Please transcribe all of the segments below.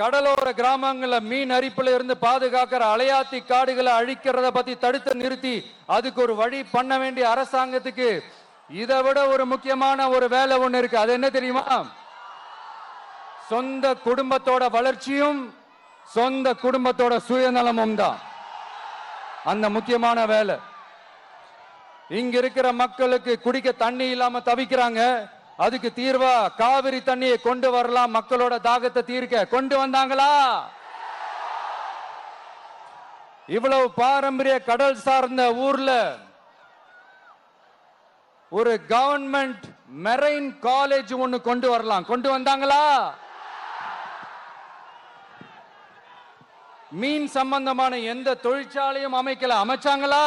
கடலோர கிராமங்களில் மீன் அரிப்புல இருந்து பாதுகாக்கிற அலையாத்தி காடுகளை அழிக்கிறத பத்தி தடுத்து நிறுத்தி அதுக்கு ஒரு வழி பண்ண வேண்டிய அரசாங்கத்துக்கு இதை விட ஒரு முக்கியமான ஒரு வேலை ஒண்ணு இருக்கு. அது என்ன தெரியுமா? சொந்த குடும்பத்தோட வளர்ச்சியும் சொந்த குடும்பத்தோட சுயநலமும் தான். அந்த முக்கியமான வேலை. இங்க இருக்கிற மக்களுக்கு குடிக்க தண்ணி இல்லாம தவிக்கிறாங்க. அதுக்கு தீர்வா காவிரி தண்ணியை கொண்டு வரலாம். மக்களோட தாகத்தை தீர்க்க கொண்டு வந்தாங்களா? இவ்வளவு பாரம்பரிய கடல் சார்ந்த ஊர்ல ஒரு கவர்மெண்ட் மெரைன் காலேஜ் ஒன்று கொண்டு வரலாம். கொண்டு வந்தாங்களா? மீன் சம்பந்தமான எந்த தொழிற்சாலையும் அமைக்கல. அமைச்சாங்களா?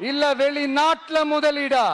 இல்ல வெளிநாட்டுல முதலீடா?